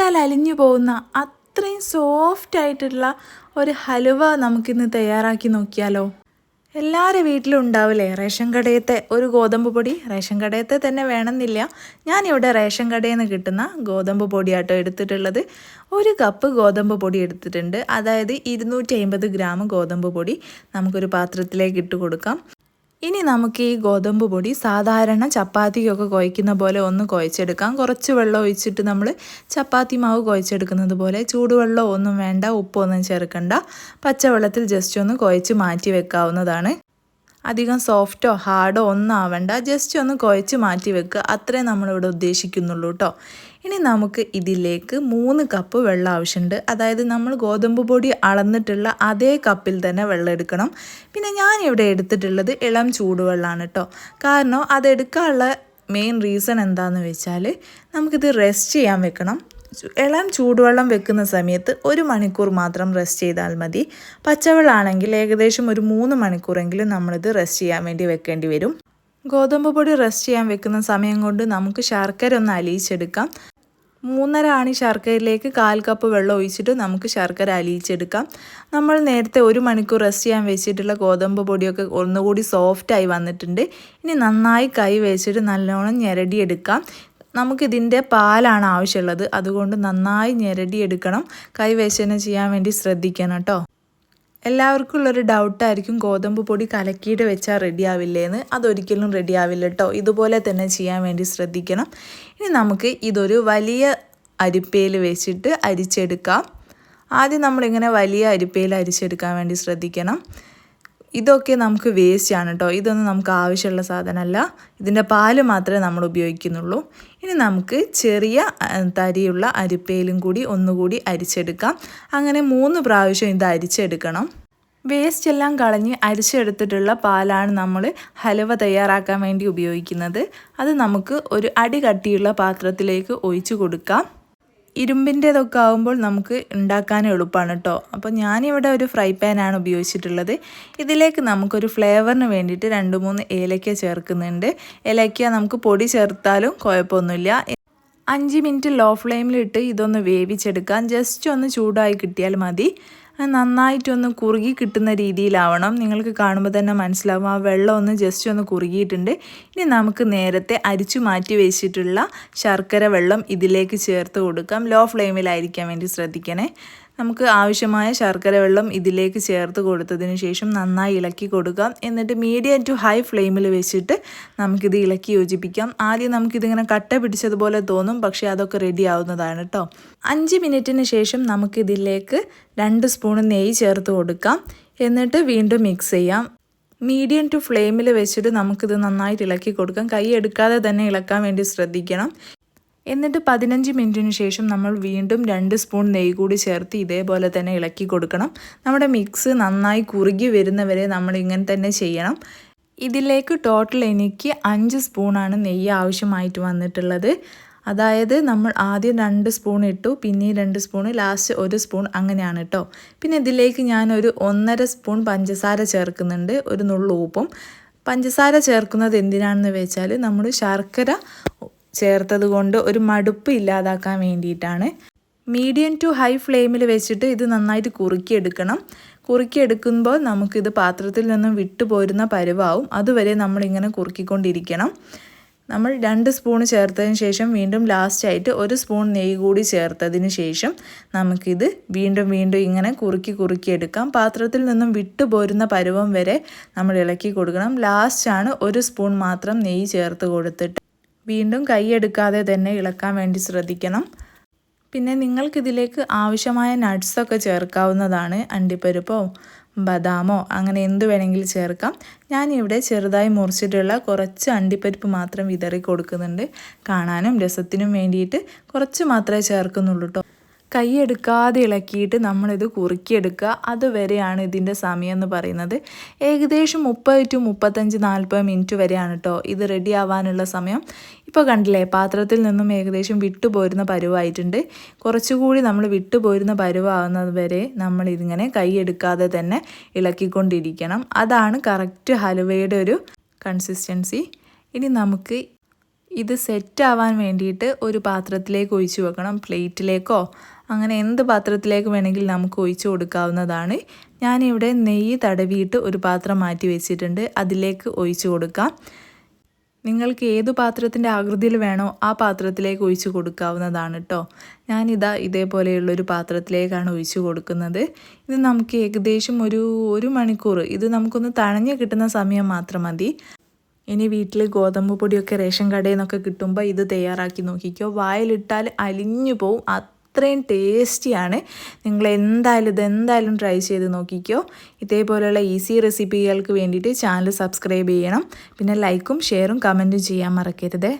തൊട്ടാൽ അലിഞ്ഞു പോകുന്ന അത്രയും സോഫ്റ്റ് ആയിട്ടുള്ള ഒരു ഹലുവ നമുക്കിന്ന് തയ്യാറാക്കി നോക്കിയാലോ? എല്ലാവരുടെ വീട്ടിലും ഉണ്ടാവില്ലേ? റേഷൻ കടയത്തെ ഒരു ഗോതമ്പ് പൊടി? റേഷൻ കടയത്തെ തന്നെ വേണമെന്നില്ല. ഞാനിവിടെ റേഷൻ കടയിൽ നിന്ന് കിട്ടുന്ന ഗോതമ്പ് പൊടിയാട്ടോ എടുത്തിട്ടുള്ളത്. ഒരു കപ്പ് ഗോതമ്പ് പൊടി എടുത്തിട്ടുണ്ട്. അതായത് ഇരുന്നൂറ്റി അമ്പത് ഗ്രാം ഗോതമ്പ് പൊടി നമുക്കൊരു പാത്രത്തിലേക്ക് ഇട്ട് കൊടുക്കാം. ഇനി നമുക്ക് ഈ ഗോതമ്പ് പൊടി സാധാരണ ചപ്പാത്തിക്കൊക്കെ കുഴയ്ക്കുന്ന പോലെ ഒന്ന് കുഴച്ചെടുക്കാം കുറച്ച് വെള്ളം ഒഴിച്ചിട്ട് നമ്മൾ ചപ്പാത്തി മാവ് കുഴച്ചെടുക്കുന്നത് പോലെ ചൂടുവെള്ളം ഒന്നും വേണ്ട ഉപ്പൊന്നും ചേർക്കണ്ട. പച്ചവെള്ളത്തിൽ ജസ്റ്റ് ഒന്ന് കുഴച്ച് മാറ്റി വെക്കാവുന്നതാണ്. അധികം സോഫ്റ്റോ ഹാർഡോ ഒന്നും ആവണ്ട. ജസ്റ്റ് ഒന്ന് കുഴച്ച് മാറ്റി വെക്കുക. അത്രേ നമ്മളിവിടെ ഉദ്ദേശിക്കുന്നുള്ളൂ കേട്ടോ ഇനി നമുക്ക് ഇതിലേക്ക് മൂന്ന് കപ്പ് വെള്ളം ആവശ്യമുണ്ട്. അതായത് നമ്മൾ ഗോതമ്പ് പൊടി അളന്നിട്ടുള്ള അതേ കപ്പിൽ തന്നെ വെള്ളം എടുക്കണം. പിന്നെ ഞാൻ ഇവിടെ എടുത്തിട്ടുള്ളത് ഇളം ചൂടുവെള്ളമാണ് കേട്ടോ കാരണം അതെടുക്കാനുള്ള മെയിൻ റീസൺ എന്താണെന്ന് വെച്ചാൽ നമുക്കിത് റെസ്റ്റ് ചെയ്യാൻ വെക്കണം. ഇളം ചൂടുവെള്ളം വെക്കുന്ന സമയത്ത് ഒരു മണിക്കൂർ മാത്രം റെസ്റ്റ് ചെയ്താൽ മതി. പച്ചവെള്ളമാണെങ്കിൽ ഏകദേശം ഒരു മൂന്ന് മണിക്കൂറെങ്കിലും നമ്മളിത് റെസ്റ്റ് ചെയ്യാൻ വേണ്ടി വെക്കേണ്ടി വരും. ഗോതമ്പ് പൊടി റെസ്റ്റ് ചെയ്യാൻ വെക്കുന്ന സമയം കൊണ്ട് നമുക്ക് ശർക്കര ഒന്ന് അലിയിച്ചെടുക്കാം. മൂന്നര ആണി ശർക്കരയിലേക്ക് കാൽ കപ്പ് വെള്ളം ഒഴിച്ചിട്ട് നമുക്ക് ശർക്കര അലിയിച്ചെടുക്കാം. നമ്മൾ നേരത്തെ ഒരു മണിക്കൂർ റെസ്റ്റ് ചെയ്യാൻ വെച്ചിട്ടുള്ള ഗോതമ്പ് പൊടിയൊക്കെ ഒന്നുകൂടി സോഫ്റ്റായി വന്നിട്ടുണ്ട്. ഇനി നന്നായി കൈ വെച്ചിട്ട് നല്ലോണം ഞെരടിയെടുക്കാം. നമുക്കിതിന്റെ പാലാണ് ആവശ്യമുള്ളത്. അതുകൊണ്ട് നന്നായി ഞെരടിയെടുക്കണം. കൈവേശന ചെയ്യാൻ വേണ്ടി ശ്രദ്ധിക്കണം കേട്ടോ. എല്ലാവർക്കും ഉള്ളൊരു ഡൗട്ടായിരിക്കും ഗോതമ്പ് പൊടി കലക്കിയിട്ട് വെച്ചാൽ റെഡി ആവില്ലേന്ന് അതൊരിക്കലും റെഡി ആവില്ല കേട്ടോ. ഇതുപോലെ തന്നെ ചെയ്യാൻ വേണ്ടി ശ്രദ്ധിക്കണം. ഇനി നമുക്ക് ഇതൊരു വലിയ അരിപ്പയിൽ വെച്ചിട്ട് അരിച്ചെടുക്കാം. ആദ്യം നമ്മളിങ്ങനെ വലിയ അരിപ്പയിൽ അരിച്ചെടുക്കാൻ വേണ്ടി ശ്രദ്ധിക്കണം. ഇതൊക്കെ നമുക്ക് വേസ്റ്റ് ആണ് കേട്ടോ ഇതൊന്നും നമുക്ക് ആവശ്യമുള്ള സാധനമല്ല. ഇതിന്റെ പാൽ മാത്രമേ നമ്മൾ ഉപയോഗിക്കുന്നുള്ളൂ. ഇനി നമുക്ക് ചെറിയ തരിയുള്ള അരിപ്പയിലും കൂടി ഒന്നുകൂടി അരിച്ചെടുക്കാം. അങ്ങനെ മൂന്ന് പ്രാവശ്യം ഇത് അരിച്ചെടുക്കണം. വേസ്റ്റ് എല്ലാം കളഞ്ഞ് അരിച്ചെടുത്തിട്ടുള്ള പാലാണ് നമ്മൾ ഹലുവ തയ്യാറാക്കാൻ വേണ്ടി ഉപയോഗിക്കുന്നത്. അത് നമുക്ക് ഒരു അടി കട്ടിയുള്ള പാത്രത്തിലേക്ക് ഒഴിച്ചു കൊടുക്കാം. ഇരുമ്പിന്റെതൊക്കെ ആകുമ്പോൾ നമുക്ക് ഉണ്ടാക്കാൻ എളുപ്പമാണ് കേട്ടോ അപ്പോൾ ഞാനിവിടെ ഒരു ഫ്രൈ പാനാണ് ഉപയോഗിച്ചിട്ടുള്ളത്. ഇതിലേക്ക് നമുക്കൊരു ഫ്ലേവറിന് വേണ്ടിയിട്ട് രണ്ട് മൂന്ന് ഏലക്ക ചേർക്കുന്നുണ്ട്. ഏലക്ക നമുക്ക് പൊടി ചേർത്താലും കുഴപ്പമൊന്നുമില്ല. അഞ്ച് മിനിറ്റ് ലോ ഫ്ലെയിമിലിട്ട് ഇതൊന്ന് വേവിച്ചെടുക്കാം. ജസ്റ്റ് ഒന്ന് ചൂടായി കിട്ടിയാൽ മതി. നന്നായിട്ടൊന്ന് കുറുകി കിട്ടുന്ന രീതിയിലാവണം. നിങ്ങൾക്ക് കാണുമ്പോൾ തന്നെ മനസ്സിലാവും. ആ വെള്ളം ഒന്ന് ജസ്റ്റ് ഒന്ന് കുറുകിയിട്ടുണ്ട്. ഇനി നമുക്ക് നേരത്തെ അരിച്ചു മാറ്റി വെച്ചിട്ടുള്ള ശർക്കര വെള്ളം ഇതിലേക്ക് ചേർത്ത് കൊടുക്കാം. ലോ ഫ്ലെയിമിലായിരിക്കാൻ വേണ്ടി ശ്രദ്ധിക്കണേ. നമുക്ക് ആവശ്യമായ ശർക്കര വെള്ളം ഇതിലേക്ക് ചേർത്ത് കൊടുത്തതിന് ശേഷം നന്നായി ഇളക്കി കൊടുക്കാം. എന്നിട്ട് മീഡിയം ടു ഹൈ ഫ്ലെയിമിൽ വെച്ചിട്ട് നമുക്കിത് ഇളക്കി യോജിപ്പിക്കാം. ആദ്യം നമുക്കിതിങ്ങനെ കട്ട പിടിച്ചതുപോലെ തോന്നും പക്ഷേ അതൊക്കെ റെഡി ആവുന്നതാണ് കേട്ടോ അഞ്ച് മിനിറ്റിന് ശേഷം നമുക്കിതിലേക്ക് രണ്ട് സ്പൂൺ നെയ്യ് ചേർത്ത് കൊടുക്കാം. എന്നിട്ട് വീണ്ടും മിക്സ് ചെയ്യാം. മീഡിയം ടു ഫ്ലെയിമിൽ വെച്ചിട്ട് നമുക്കിത് നന്നായിട്ട് ഇളക്കി കൊടുക്കാം. കൈ എടുക്കാതെ തന്നെ ഇളക്കാൻ വേണ്ടി ശ്രദ്ധിക്കണം. എന്നിട്ട് പതിനഞ്ച് മിനിറ്റിന് ശേഷം നമ്മൾ വീണ്ടും രണ്ട് സ്പൂൺ നെയ്യ് കൂടി ചേർത്ത് ഇതേപോലെ തന്നെ ഇളക്കി കൊടുക്കണം. നമ്മുടെ മിക്സ് നന്നായി കുറുകി വരുന്നവരെ നമ്മൾ ഇങ്ങനെ തന്നെ ചെയ്യണം. ഇതിലേക്ക് ടോട്ടൽ എനിക്ക് അഞ്ച് സ്പൂണാണ് നെയ്യ് ആവശ്യമായിട്ട് വന്നിട്ടുള്ളത്. അതായത് നമ്മൾ ആദ്യം രണ്ട് സ്പൂൺ ഇട്ടു പിന്നെ രണ്ട് സ്പൂൺ ലാസ്റ്റ് ഒരു സ്പൂൺ അങ്ങനെയാണ് കേട്ടോ പിന്നെ ഇതിലേക്ക് ഞാനൊരു ഒന്നര സ്പൂൺ പഞ്ചസാര ചേർക്കുന്നുണ്ട് ഒരു നുള്ളു ഉപ്പും പഞ്ചസാര ചേർക്കുന്നത് എന്തിനാണെന്ന് വെച്ചാൽ നമ്മൾ ശർക്കര ചേർത്തത് കൊണ്ട് ഒരു മടുപ്പ് ഇല്ലാതാക്കാൻ വേണ്ടിയിട്ടാണ്. മീഡിയം ടു ഹൈ ഫ്ലെയിമിൽ വെച്ചിട്ട് ഇത് നന്നായിട്ട് കുറുക്കിയെടുക്കണം. കുറുക്കിയെടുക്കുമ്പോൾ നമുക്കിത് പാത്രത്തിൽ നിന്നും വിട്ടു പോരുന്ന പരുവാവും. അതുവരെ നമ്മളിങ്ങനെ കുറുക്കിക്കൊണ്ടിരിക്കണം. നമ്മൾ രണ്ട് സ്പൂൺ ചേർത്തതിന് ശേഷം വീണ്ടും ലാസ്റ്റായിട്ട് ഒരു സ്പൂൺ നെയ്യ് കൂടി ചേർത്തതിന് ശേഷം നമുക്കിത് വീണ്ടും വീണ്ടും ഇങ്ങനെ കുറുക്കി കുറുക്കിയെടുക്കാം പാത്രത്തിൽ നിന്നും വിട്ടു പോരുന്ന പരുവം വരെ നമ്മൾ ഇളക്കി കൊടുക്കണം. ലാസ്റ്റാണ് ഒരു സ്പൂൺ മാത്രം നെയ്യ് ചേർത്ത് കൊടുത്തിട്ട്. വീണ്ടും കൈയെടുക്കാതെ തന്നെ ഇളക്കാൻ വേണ്ടി ശ്രദ്ധിക്കണം. പിന്നെ നിങ്ങൾക്കിതിലേക്ക് ആവശ്യമായ നട്ട്സൊക്കെ ചേർക്കാവുന്നതാണ് അണ്ടിപ്പരിപ്പോ ബദാമോ അങ്ങനെ എന്ത് വേണമെങ്കിലും ചേർക്കാം. ഞാനിവിടെ ചെറുതായി മുറിച്ചിട്ടുള്ള കുറച്ച് അണ്ടിപ്പരിപ്പ് മാത്രം വിതറി കൊടുക്കുന്നുണ്ട്. കാണാനും രസത്തിനും വേണ്ടിയിട്ട് കുറച്ച് മാത്രമേ ചേർക്കുന്നുള്ളൂ കേട്ടോ കൈയെടുക്കാതെ ഇളക്കിയിട്ട് നമ്മളിത് കുറുക്കിയെടുക്കുക. അതുവരെയാണ് ഇതിന്റെ സമയം എന്ന് പറയുന്നത്. ഏകദേശം മുപ്പത് ടു മുപ്പത്തഞ്ച് നാൽപ്പത് മിനിറ്റ് വരെയാണ് കേട്ടോ ഇത് റെഡി ആവാനുള്ള സമയം. ഇപ്പോൾ കണ്ടില്ലേ പാത്രത്തിൽ നിന്നും ഏകദേശം വിട്ടുപോരുന്ന പരുവായിട്ടുണ്ട്. കുറച്ചുകൂടി നമ്മൾ വിട്ടുപോരുന്ന പരുവാകുന്നത് വരെ നമ്മൾ ഇതിങ്ങനെ കൈയെടുക്കാതെ തന്നെ ഇളക്കിക്കൊണ്ടിരിക്കണം. അതാണ് കറക്റ്റ് ഹലുവയുടെ ഒരു കൺസിസ്റ്റൻസി ഇനി നമുക്ക് ഇത് സെറ്റ് ആവാൻ വേണ്ടിയിട്ട് ഒരു പാത്രത്തിലേക്ക് ഒഴിച്ചു വെക്കണം പ്ലേറ്റിലേക്കോ? അങ്ങനെ എന്ത് പാത്രത്തിലേക്ക് വേണമെങ്കിൽ നമുക്ക് ഒഴിച്ചു കൊടുക്കാവുന്നതാണ്. ഞാനിവിടെ നെയ്യ് തടവിയിട്ട് ഒരു പാത്രം മാറ്റി വെച്ചിട്ടുണ്ട് അതിലേക്ക് ഒഴിച്ചു കൊടുക്കാം. നിങ്ങൾക്ക് ഏത് പാത്രത്തിന്റെ ആകൃതിയിൽ വേണോ ആ പാത്രത്തിലേക്ക് ഒഴിച്ചു കൊടുക്കാവുന്നതാണ് കേട്ടോ ഞാനിതാ ഇതേപോലെയുള്ളൊരു പാത്രത്തിലേക്കാണ് ഒഴിച്ചു കൊടുക്കുന്നത്. ഇത് നമുക്ക് ഏകദേശം ഒരു ഒരു മണിക്കൂർ ഇത് നമുക്കൊന്ന് തഴഞ്ഞ് കിട്ടുന്ന സമയം മാത്രം മതി. ഇനി വീട്ടിൽ ഗോതമ്പ് പൊടിയൊക്കെ റേഷൻ കടയിൽ നിന്നൊക്കെ കിട്ടുമ്പോൾ ഇത് തയ്യാറാക്കി നോക്കിക്കോ. വായിലിട്ടാൽ അലിഞ്ഞു പോവും. അത്രയും ടേസ്റ്റിയാണ്. നിങ്ങൾ എന്തായാലും ഇത് എന്തായാലും ട്രൈ ചെയ്ത് നോക്കിക്കോ. ഇതേപോലെയുള്ള ഈസി റെസിപ്പികൾക്ക് വേണ്ടിയിട്ട് ചാനൽ സബ്സ്ക്രൈബ് ചെയ്യണം. പിന്നെ ലൈക്കും ഷെയറും കമന്റും ചെയ്യാൻ മറക്കരുതേ.